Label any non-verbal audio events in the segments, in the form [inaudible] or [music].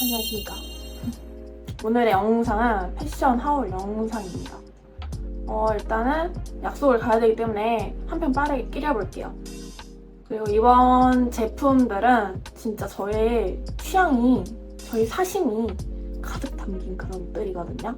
안녕하십니까. [laughs] 오늘의 영상은 패션 하울 영상입니다. 어, 일단은 약속을 가야 되기 때문에 한 편 빠르게 끼려볼게요. 그리고 이번 제품들은 진짜 저의 취향이, 저의 사심이 가득 담긴 그런 옷들이거든요.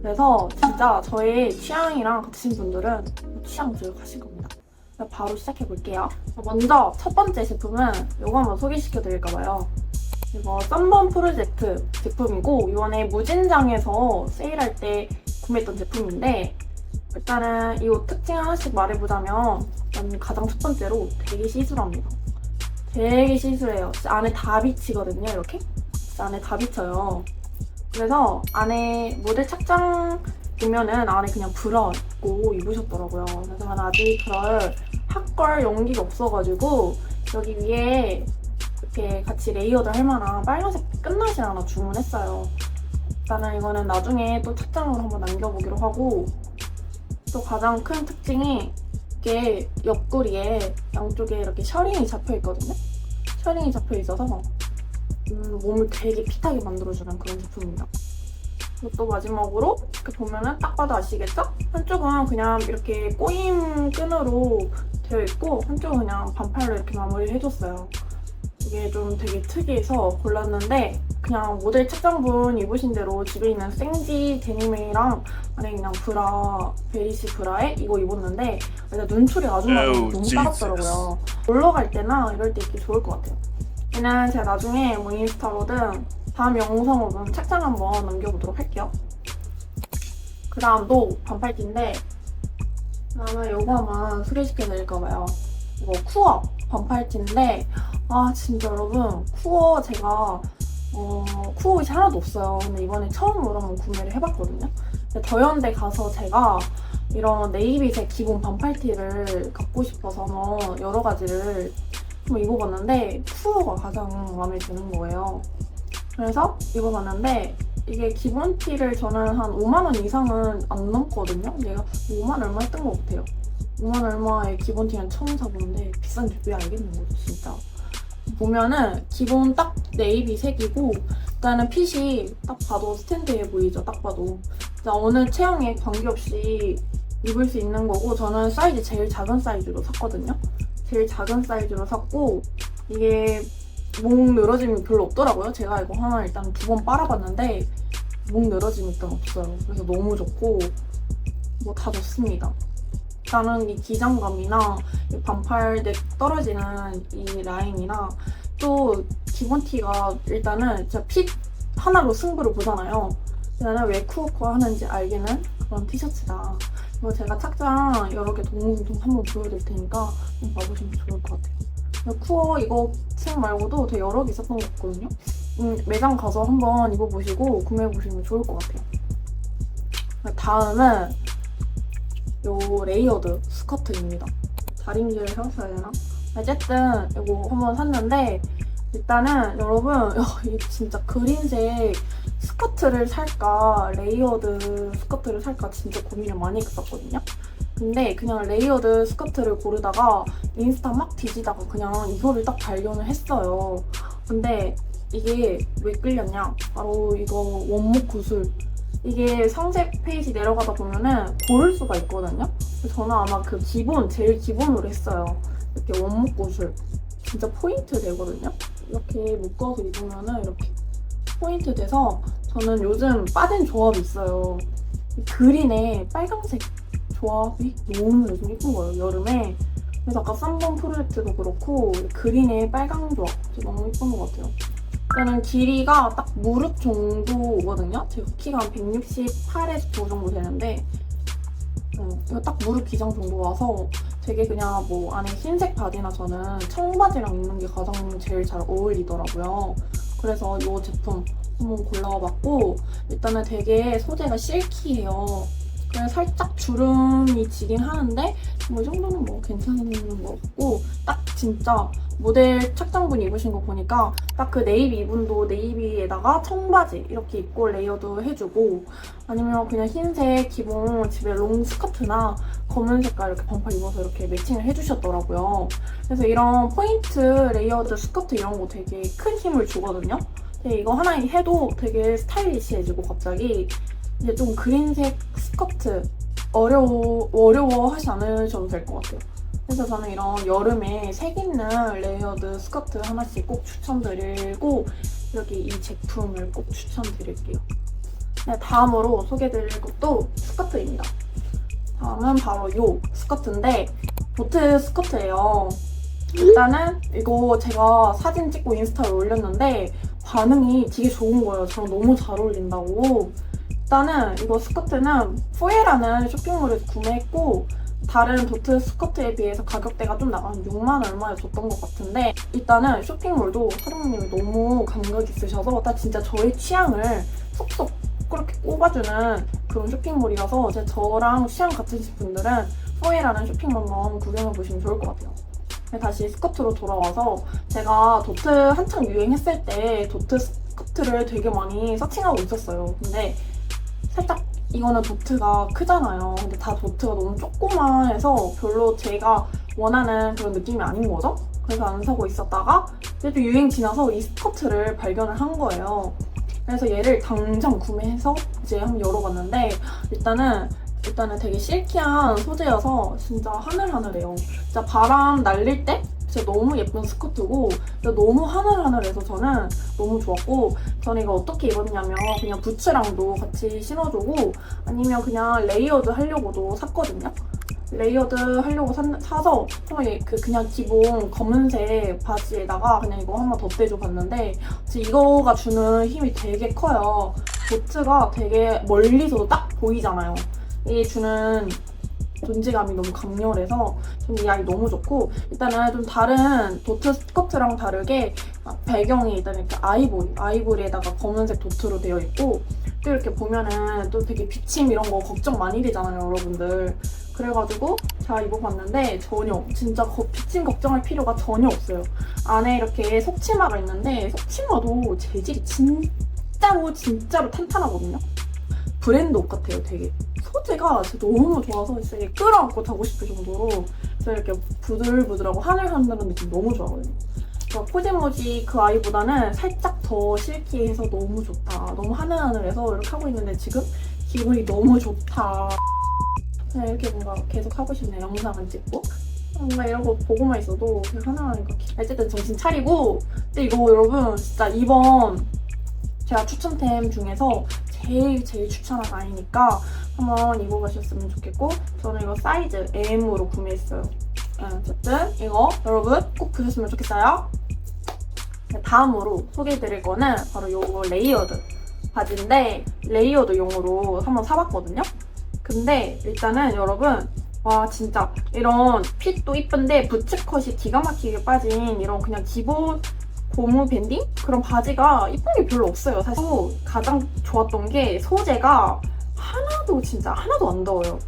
그래서 진짜 저의 취향이랑 같으신 분들은 취향 저격하실 겁니다. 바로 시작해 볼게요. 먼저 첫 번째 제품은 이거 한번 소개시켜 드릴까 봐요. 이거 썸번 프로젝트 제품이고 이번에 무진장에서 세일할 때 구매했던 제품인데 일단은 이옷 특징 하나씩 말해보자면 일단 가장 첫 번째로 되게 시술합니다. 되게 시술해요. 안에 다 비치거든요. 이렇게 안에 다 비쳐요. 그래서 안에 모델 착장 보면은 안에 그냥 브라 입고 입으셨더라고요. 그래서 저는 아직 그럴 핫걸 용기가 없어가지고 여기 위에 이렇게 같이 레이어드 할 만한 빨간색 끝나시 하나 주문했어요. 일단은 이거는 나중에 또 착장으로 한번 남겨보기로 하고 또 가장 큰 특징이 이게 옆구리에 양쪽에 이렇게 셔링이 잡혀 있거든요. 셔링이 잡혀 있어서 음, 몸을 되게 핏하게 만들어주는 그런 제품입니다. 그리고 또 마지막으로 이렇게 보면은 딱 봐도 아시겠죠? 한쪽은 그냥 이렇게 꼬임 끈으로 되어 있고 한쪽은 그냥 반팔로 이렇게 마무리를 해줬어요. 이게 좀 되게 특이해서 골랐는데 그냥 모델 착장분 입으신 대로 집에 있는 생지 데님이랑 안에 그냥 브라 베리시 브라에 이거 입었는데 일단 눈초리 아주 많이 너무. 따갑더라고요. 놀러 갈 때나 이럴 때 입기 좋을 것 같아요. 얘는 제가 나중에 뭐 인스타로든 다음 영상으로는 착장 한번 남겨보도록 할게요. 그 다음도 반팔티인데 그다음에 요거 한번 소개시켜드릴까 봐요. 이거 쿠어 반팔티인데 아 진짜 여러분 쿠어 제가 어, 쿠어 옷이 하나도 없어요. 근데 이번에 처음으로 한번 구매를 해봤거든요. 더현대 가서 제가 이런 네이비색 기본 반팔티를 갖고 싶어서 여러 가지를 한번 입어봤는데 쿠어가 가장 마음에 드는 거예요. 그래서 입어봤는데 이게 기본 티를 저는 한 5만 원 이상은 안 넘거든요. 얘가 5만 얼마 했던 것 같아요. 5만 얼마의 기본 티는 처음 사보는데 비싼지 왜 알겠는 거죠, 진짜. 보면은 기본 딱 네이비 색이고 일단은 핏이 딱 봐도 스탠드해 보이죠, 딱 봐도. 자, 어느 체형에 관계없이 입을 수 있는 거고 저는 사이즈 제일 작은 사이즈로 샀거든요. 제일 작은 사이즈로 샀고 이게 목 늘어짐이 별로 없더라고요. 제가 이거 하나 일단 두 번 빨아봤는데 목 늘어짐이 일단 없어요. 그래서 너무 좋고 뭐 다 좋습니다. 일단은 이 기장감이나 이 반팔 넥 떨어지는 이 라인이나 또 기본 티가 일단은 진짜 핏 하나로 승부를 보잖아요. 나는 왜 쿠어쿠어 하는지 알겠는 그런 티셔츠다. 이거 제가 착장 여러 개 동동동 한번 보여드릴 테니까 한번 봐보시면 좋을 것 같아요. 쿠어 이거 책 말고도 되게 여러 개 있었던 것 같거든요. 음, 매장 가서 한번 입어보시고 구매해보시면 좋을 것 같아요. 다음은 요 레이어드 스커트입니다. 해왔어야 되나? 어쨌든 이거 한번 샀는데 일단은 여러분 [laughs] 이게 진짜 그린색 스커트를 살까 레이어드 스커트를 살까 진짜 고민을 많이 했었거든요. 근데 그냥 레이어드 스커트를 고르다가 인스타 막 뒤지다가 그냥 이거를 딱 발견을 했어요. 근데 이게 왜 끌렸냐? 바로 이거 원목 구슬. 이게 상색 페이지 내려가다 보면은 고를 수가 있거든요. 저는 아마 그 기본, 제일 기본으로 했어요. 이렇게 원목 구슬. 진짜 포인트 되거든요. 이렇게 묶어서 입으면은 이렇게 포인트 돼서 저는 요즘 빠진 조합이 있어요. 이 그린에 빨강색 조합이 너무 요즘 예쁜 거예요, 여름에. 그래서 아까 쌍번 프로젝트도 그렇고 그린에 빨강 조합 너무 예쁜 것 같아요. 일단은 길이가 딱 무릎 정도거든요. 제가 키가 한 168에서 9 정도 되는데 음, 이거 딱 무릎 기장 정도 와서 되게 그냥 뭐 안에 흰색 바지나 저는 청바지랑 입는 게 가장 제일 잘 어울리더라고요. 그래서 이 제품 한번 골라봤고 일단은 되게 소재가 실키해요. 그래서 살짝 주름이 지긴 하는데 뭐 이 정도는 뭐 괜찮은 것 같고 딱 진짜 모델 착장분 입으신 거 보니까 딱 그 네이비 이분도 네이비에다가 청바지 이렇게 입고 레이어드 해주고 아니면 그냥 흰색 기본 집에 롱 스커트나 검은 색깔 이렇게 반팔 입어서 이렇게 매칭을 해주셨더라고요. 그래서 이런 포인트 레이어드 스커트 이런 거 되게 큰 힘을 주거든요. 되게 이거 하나 해도 되게 스타일리시해지고 갑자기 이제 좀 그린색 스커트 어려워 어려워 하지 않으셔도 될 것 같아요. 그래서 저는 이런 여름에 색 있는 레이어드 스커트 하나씩 꼭 추천드리고 여기 이 제품을 꼭 추천드릴게요. 네, 다음으로 소개드릴 것도 스커트입니다. 다음은 바로 이 스커트인데 보트 스커트예요. 일단은 이거 제가 사진 찍고 인스타에 올렸는데 반응이 되게 좋은 거예요. 저랑 너무 잘 어울린다고. 일단은 이거 스커트는 포에라는 쇼핑몰에서 구매했고 다른 도트 스커트에 비해서 가격대가 좀 나가 한 6만 얼마에 줬던 것 같은데 일단은 쇼핑몰도 사장님이 너무 감각 있으셔서 딱 진짜 저의 취향을 쏙쏙 그렇게 꼽아주는 그런 쇼핑몰이라서 제 저랑 취향 같으신 분들은 포에라는 쇼핑몰 한번 구경해보시면 좋을 것 같아요. 네, 다시 스커트로 돌아와서 제가 도트 한창 유행했을 때 도트 스커트를 되게 많이 서칭하고 있었어요. 근데 살짝 이거는 도트가 크잖아요. 근데 다 도트가 너무 조그만해서 별로 제가 원하는 그런 느낌이 아닌 거죠? 그래서 안 사고 있었다가 이제 또 유행 지나서 이 스커트를 발견을 한 거예요. 그래서 얘를 당장 구매해서 이제 한번 열어봤는데 일단은 일단은 되게 실키한 소재여서 진짜 하늘하늘해요. 진짜 바람 날릴 때 진짜 너무 예쁜 스커트고 너무 하늘하늘해서 저는 너무 좋았고 저는 이거 어떻게 입었냐면 그냥 부츠랑도 같이 신어주고 아니면 그냥 레이어드 하려고도 샀거든요. 레이어드 하려고 사, 사서 그 그냥 기본 검은색 바지에다가 그냥 이거 한번 덧대줘 봤는데 이거가 주는 힘이 되게 커요. 보트가 되게 멀리서도 딱 보이잖아요. 이게 주는 존재감이 너무 강렬해서 저는 이 아이 너무 좋고 일단은 좀 다른 도트 스커트랑 다르게 배경이 일단 이렇게 아이보리 아이보리에다가 검은색 도트로 되어 있고 또 이렇게 보면은 또 되게 비침 이런 거 걱정 많이 되잖아요 여러분들. 그래가지고 제가 입어봤는데 전혀 진짜 거- 비침 걱정할 필요가 전혀 없어요. 안에 이렇게 속치마가 있는데 속치마도 재질이 진짜로 진짜로 탄탄하거든요 브랜드 옷 같아요 되게 소재가 진짜 너무 좋아서 진짜 이게 끌어안고 자고 싶을 정도로 저 이렇게 부들부들하고 하늘하늘한 느낌 너무 좋아하거든요. 그러니까 코지모지 그 아이보다는 살짝 더 실키해서 너무 좋다. 너무 하늘하늘해서 이렇게 하고 있는데 지금 기분이 너무 좋다. 그냥 이렇게 뭔가 계속 하고 싶네 영상을 찍고. 뭔가 이런 거 보고만 있어도 그냥 하나하니까 어쨌든 정신 차리고 근데 이거 여러분 진짜 이번 제가 추천템 중에서 제일 제일 추천한 아이니까 한번 입어보셨으면 좋겠고 저는 이거 사이즈 M으로 구매했어요. 네, 어쨌든 이거 여러분 꼭 보셨으면 좋겠어요. 네, 다음으로 소개해드릴 거는 바로 요거 레이어드 바지인데 레이어드 용으로 한번 사봤거든요. 근데 일단은 여러분 와 진짜 이런 핏도 이쁜데 부츠컷이 기가 막히게 빠진 이런 그냥 기본 고무 밴딩 그런 바지가 이쁜 게 별로 없어요. 사실 또 가장 좋았던 게 소재가 하나도 진짜 하나도 안 더워요.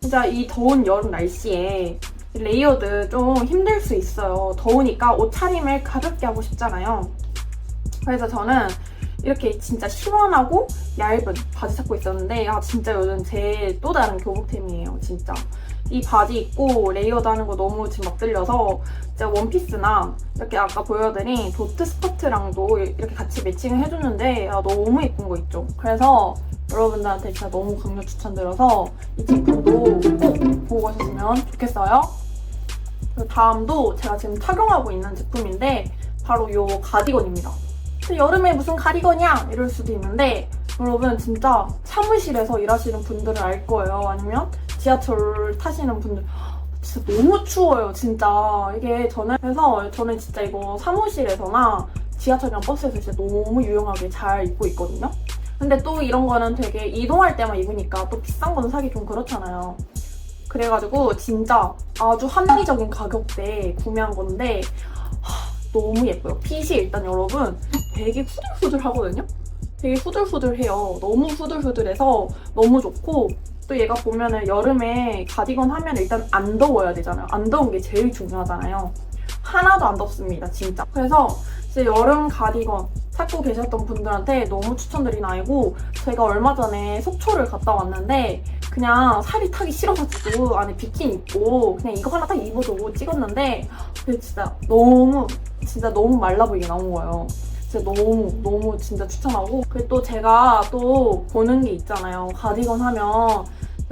진짜 이 더운 여름 날씨에 레이어드 좀 힘들 수 있어요. 더우니까 옷차림을 가볍게 하고 싶잖아요. 그래서 저는 이렇게 진짜 시원하고 얇은 바지 찾고 있었는데 아 진짜 요즘 제 또 다른 교복템이에요 진짜 이 바지 입고 레이어드 하는 거 너무 지금 막 들려서 진짜 원피스나 이렇게 아까 보여드린 도트 스커트랑도 이렇게 같이 매칭을 해줬는데 아 너무 예쁜 거 있죠. 그래서 여러분들한테 진짜 너무 강력 추천드려서 이 제품도 꼭 보고 가셨으면 좋겠어요. 그 다음도 제가 지금 착용하고 있는 제품인데 바로 이 가디건입니다. 여름에 무슨 가디건이야? 이럴 수도 있는데 여러분 진짜 사무실에서 일하시는 분들은 알 거예요. 아니면 지하철 타시는 분들 진짜 너무 추워요 진짜. 이게 저는 그래서 저는 진짜 이거 사무실에서나 지하철이랑 버스에서 진짜 너무 유용하게 잘 입고 있거든요. 근데 또 이런 거는 되게 이동할 때만 입으니까 또 비싼 거는 사기 좀 그렇잖아요. 그래가지고 진짜 아주 합리적인 가격대에 구매한 건데 하, 너무 예뻐요. 핏이 일단 여러분 되게 후들후들 하거든요? 되게 후들후들해요. 너무 후들후들해서 너무 좋고 또 얘가 보면은 여름에 가디건 하면 일단 안 더워야 되잖아요. 안 더운 게 제일 중요하잖아요. 하나도 안 덥습니다, 진짜. 그래서 이제 여름 가디건 찾고 계셨던 분들한테 너무 추천드린 아이고 제가 얼마 전에 속초를 갔다 왔는데 그냥 살이 타기 싫어가지고 안에 비키니 입고 그냥 이거 하나 딱 입어주고 찍었는데 그게 진짜 너무 진짜 너무 말라 보이게 나온 거예요. 진짜 너무 너무 진짜 추천하고. 그리고 또 제가 또 보는 게 있잖아요. 가디건 하면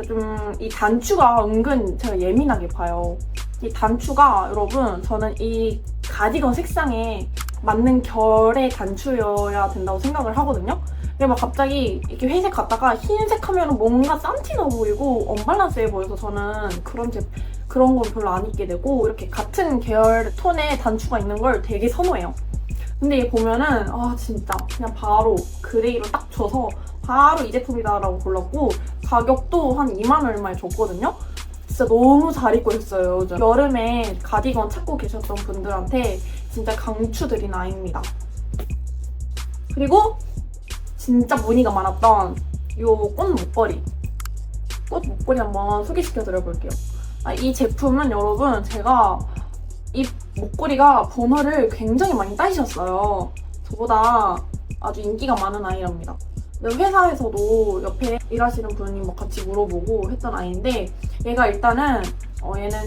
좀 이 단추가 은근 제가 예민하게 봐요. 이 단추가 여러분 저는 이 가디건 색상에 맞는 결의 단추여야 된다고 생각을 하거든요. 근데 막 갑자기 이렇게 회색 갔다가 흰색 하면 뭔가 쌈티나 보이고 언밸런스해 보여서 저는 그런 제 그런 건 별로 안 입게 되고 이렇게 같은 계열 톤의 단추가 있는 걸 되게 선호해요. 근데 얘 보면은 아 진짜 그냥 바로 그레이로 딱 줘서 바로 이 제품이다라고 골랐고 가격도 한 2만 얼마에 줬거든요. 진짜 너무 잘 입고 있어요. 요즘 여름에 가디건 찾고 계셨던 분들한테 진짜 강추드린 아이입니다. 그리고 진짜 문의가 많았던 요꽃 목걸이. 꽃 목걸이 한번 소개시켜 드려볼게요. 아, 이 제품은 여러분 제가 이 목걸이가 번호를 굉장히 많이 따이셨어요. 저보다 아주 인기가 많은 아이랍니다. 회사에서도 옆에 일하시는 분이 뭐 같이 물어보고 했던 아이인데 얘가 일단은 어, 얘는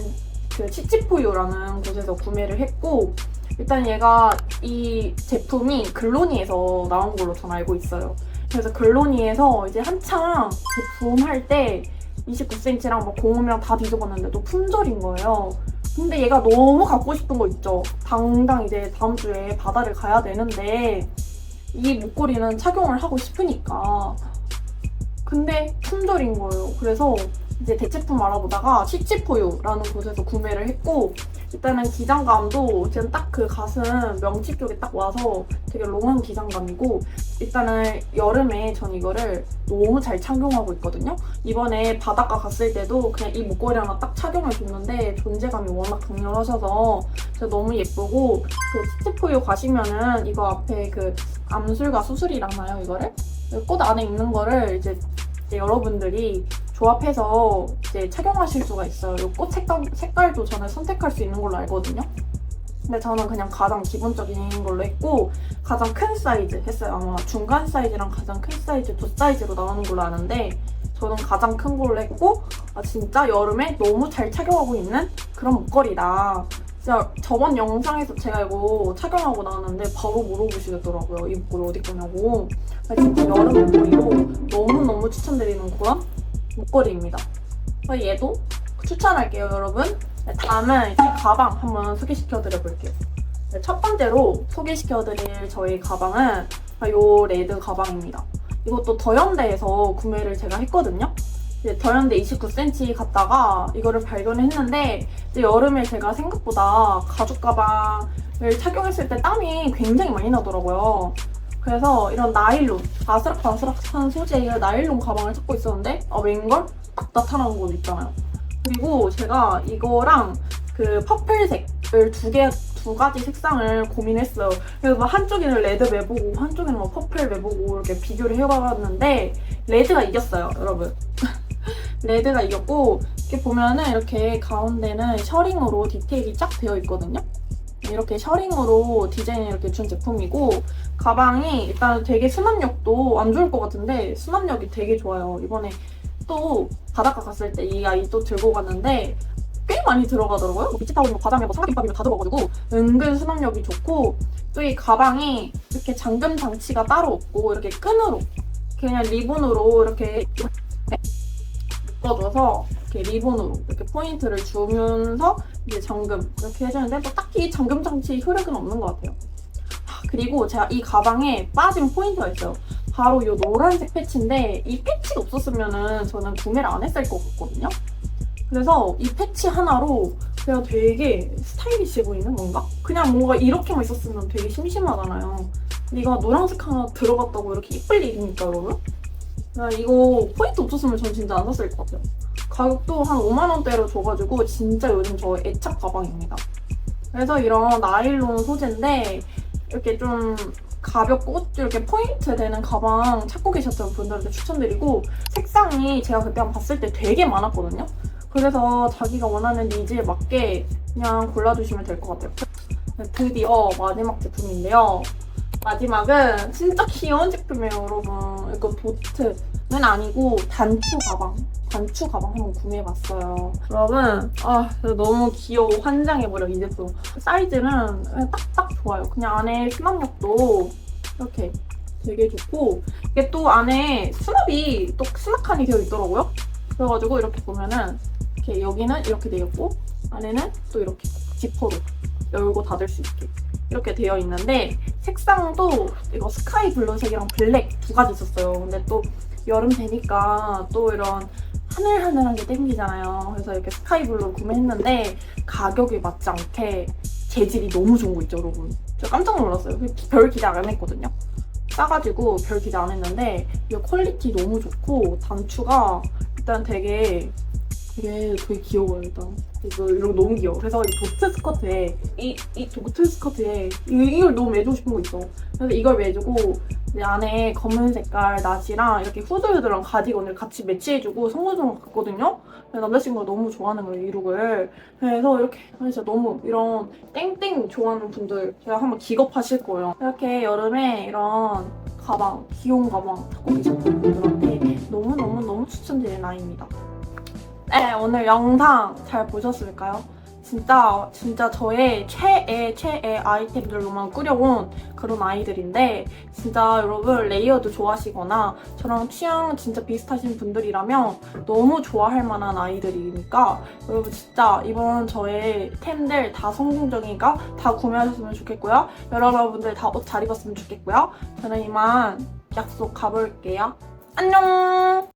그 치치포유라는 곳에서 구매를 했고 일단 얘가 이 제품이 글로니에서 나온 걸로 전 알고 있어요. 그래서 글로니에서 이제 한창 제품 할 때 29cm랑 막 공음이랑 다 뒤져봤는데도 품절인 거예요. 근데 얘가 너무 갖고 싶은 거 있죠. 당장 이제 다음 주에 바다를 가야 되는데 이 목걸이는 착용을 하고 싶으니까. 근데 품절인 거예요. 그래서 이제 대체품 알아보다가 시치포유라는 곳에서 구매를 했고 일단은 기장감도 지금 딱 그 가슴 명치 쪽에 딱 와서 되게 롱한 기장감이고 일단은 여름에 전 이거를 너무 잘 착용하고 있거든요. 이번에 바닷가 갔을 때도 그냥 이 목걸이 하나 딱 착용해 줬는데 존재감이 워낙 강렬하셔서 진짜 너무 예쁘고 그 시티포유 가시면은 이거 앞에 그 암술과 수술이라나요 이거를? 꽃 안에 있는 거를 이제 여러분들이 조합해서 이제 착용하실 수가 있어요. 이 꽃 색깔, 색깔도 저는 선택할 수 있는 걸로 알거든요. 근데 저는 그냥 가장 기본적인 걸로 했고 가장 큰 사이즈 했어요. 아마 중간 사이즈랑 가장 큰 사이즈 두 사이즈로 나오는 걸로 아는데 저는 가장 큰 걸로 했고 아 진짜 여름에 너무 잘 착용하고 있는 그런 목걸이다. 진짜 저번 영상에서 제가 이거 착용하고 나왔는데 바로 물어보시겠더라고요. 이 목걸이 어디 거냐고. 그래서 진짜 여름 목걸이로 너무너무 추천드리는 그런 목걸이입니다. 얘도 추천할게요, 여러분. 네, 다음은 이제 가방 한번 소개시켜 드려 볼게요. 네, 첫 번째로 소개시켜 드릴 저희 가방은 이 레드 가방입니다. 이것도 더현대에서 구매를 제가 했거든요. 이제 더현대 29cm 갔다가 이거를 발견했는데 이제 여름에 제가 생각보다 가죽 가방을 착용했을 때 땀이 굉장히 많이 나더라고요. 그래서 이런 나일론, 바스락바스락한 소재의 나일론 가방을 찾고 있었는데 아, 웬걸? 딱 나타나는 곳 있잖아요. 그리고 제가 이거랑 그 퍼플색을 두 개, 두 가지 색상을 고민했어요. 그래서 막 한쪽에는 레드 매보고 한쪽에는 막 퍼플 매보고 이렇게 비교를 해봤는데 레드가 이겼어요, 여러분. [laughs] 레드가 이겼고 이렇게 보면은 이렇게 가운데는 셔링으로 디테일이 쫙 되어 있거든요. 이렇게 셔링으로 디자인을 이렇게 준 제품이고 가방이 일단 되게 수납력도 안 좋을 것 같은데 수납력이 되게 좋아요. 이번에 또 바닷가 갔을 때 이 아이 또 들고 갔는데 꽤 많이 들어가더라고요. 뭐 비치타올이고 과자면 뭐 삼각김밥이면 다 들어가가지고 은근 수납력이 좋고 또 이 가방이 이렇게 잠금 장치가 따로 없고 이렇게 끈으로 그냥 리본으로 이렇게 묶어줘서 이렇게 리본으로 이렇게 포인트를 주면서 이제 잠금 이렇게 해주는데 뭐 딱히 잠금 장치 효력은 없는 것 같아요. 아, 그리고 제가 이 가방에 빠진 포인트가 있어요. 바로 이 노란색 패치인데 이 패치가 없었으면은 저는 구매를 안 했을 것 같거든요. 그래서 이 패치 하나로 그냥 되게 스타일리시해 보이는 뭔가? 그냥 뭔가 이렇게만 있었으면 되게 심심하잖아요. 근데 이거 노란색 하나 들어갔다고 이렇게 이쁠 일입니까, 여러분? 야, 이거 포인트 없었으면 전 진짜 안 샀을 것 같아요. 가격도 한 5만원대로 줘가지고 진짜 요즘 저 애착 가방입니다. 그래서 이런 나일론 소재인데 이렇게 좀 가볍고 이렇게 포인트 되는 가방 찾고 계셨던 분들한테 추천드리고 색상이 제가 그때 한 봤을 때 되게 많았거든요. 그래서 자기가 원하는 니즈에 맞게 그냥 골라주시면 될 것 같아요. 드디어 마지막 제품인데요. 마지막은 진짜 귀여운 제품이에요, 여러분. 이거 도트 는 아니고 단추 가방. 단추 가방 한번 구매해봤어요. 여러분, 아, 너무 귀여워. 환장해버려, 이 제품. 사이즈는 딱딱 좋아요. 그냥 안에 수납력도 이렇게 되게 좋고 이게 또 안에 수납이 또 수납칸이 되어 있더라고요. 그래가지고 이렇게 보면은 이렇게 여기는 이렇게 되어 있고 안에는 또 이렇게 지퍼로 열고 닫을 수 있게 이렇게 되어 있는데 색상도 이거 스카이 블루색이랑 블랙 두 가지 있었어요. 근데 또 여름 되니까 또 이런 하늘하늘한 게 땡기잖아요. 그래서 이렇게 스카이 블루 구매했는데 가격에 맞지 않게 재질이 너무 좋은 거 있죠, 여러분. 저 깜짝 놀랐어요. 별 기대 안 했거든요. 싸가지고 별 기대 안 했는데 이 퀄리티 너무 좋고 단추가 일단 되게 되게 되게 귀여워요 일단 이거 이런 거 너무 귀여워 그래서 이 도트 스커트에 이, 이 도트 스커트에 이, 이걸 너무 매주고 싶은 거 있어 그래서 이걸 매주고 내 안에 검은 색깔 나시랑 이렇게 후드랑 가디건을 같이 매치해주고 선물도 갔거든요. 남자친구가 너무 좋아하는 거예요 이 룩을. 그래서 이렇게 아, 진짜 너무 이런 땡땡 좋아하는 분들 제가 한번 기겁하실 거예요. 이렇게 여름에 이런 가방 귀여운 가방 싶은 분들한테 너무너무너무 추천드리는 라인입니다. 네, 오늘 영상 잘 보셨을까요? 진짜 진짜 저의 최애 최애 아이템들로만 꾸려온 그런 아이들인데 진짜 여러분 레이어드 좋아하시거나 저랑 취향 진짜 비슷하신 분들이라면 너무 좋아할 만한 아이들이니까 여러분 진짜 이번 저의 템들 다 성공적이니까 다 구매하셨으면 좋겠고요. 여러분들 다 옷 잘 입었으면 좋겠고요. 저는 이만 약속 가볼게요. 안녕